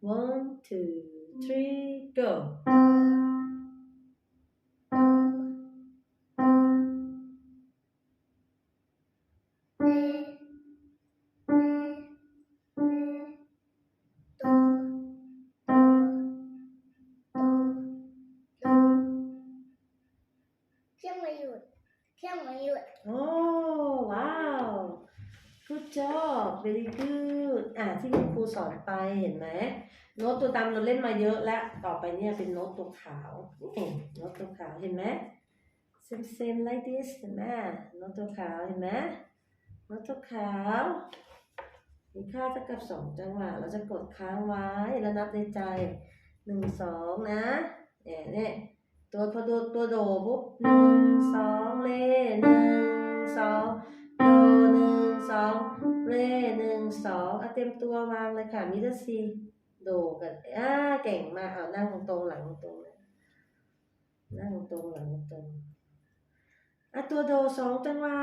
one two three go เครื่อง job very good อะที่คุณครูสอนไปเห็นไหมโน้ตตัวดำเราเล่นมาเยอะแล้ว ต่อไปเนี่ยเป็นโน้ตตัวขาวนี่โน้ตตัวขาวเห็นไหม same same like this เห็นไหมโน้ตตัวขาวเห็นไหมโน้ตตัวขาวมีค่าเท่ากับสองจังหวะเราจะกดค้างไว้แล้วนับในใจหนึ่งสองนะเนี่ยเนี่ยตัวพอโดตัวโดปุ๊บหนึ่งสองเลหนึ่งสองโด องเรหนึ่งสองเอาเต็มตัววางเลยค่ะมิดซีโดกันอ่าเก่งมากเอานั่งตรงหลังตรงเลยนั่งตรงหลังตรงอะตัวโดสองจังหวะ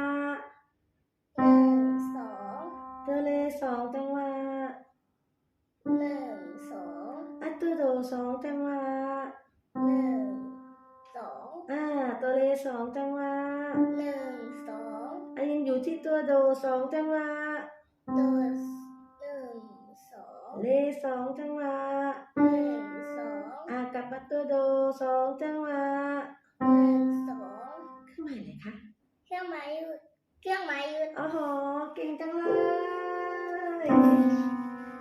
หนึ่งสองตัวเลสองจังหวะหนึ่งสองอะตัวโดสองจังหวะหนึ่งสองอ่าตัวเลสองจังหวะหนึ่งส ยังอยู่ที่ตัวโดสองจังหวะตัวหนึ่งสองเลสองจังหวะหนึ่งสองอะกลับมาตัวโดสองจังหวะหนึ่งสองขึ้นใหม่เลยค่ะเครื่องหมายหยุดเครื่องหมายหยุดโอ้โหเก่งจังเลย